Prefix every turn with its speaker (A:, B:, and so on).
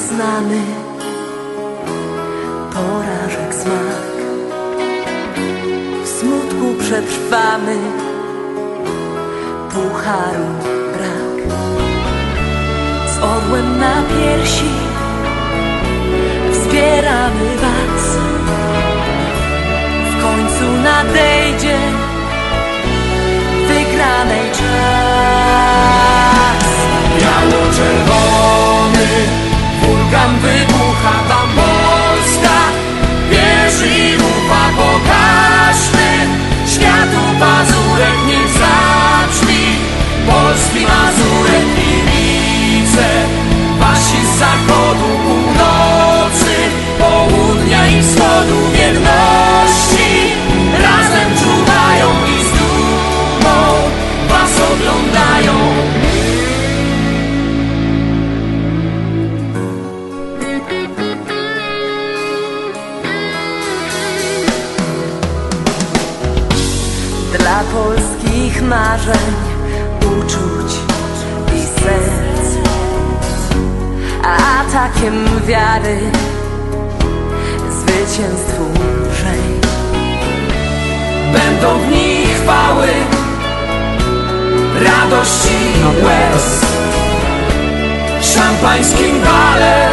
A: znamy porażek smak. W smutku przetrwamy pucharu brak. Z orłem na piersi
B: my
A: body. Polskich marzeń, uczuć i serc. Atakiem wiary Zwycięstwu lżej
B: Będą nich chwały, radości i łez. Szampańskim balem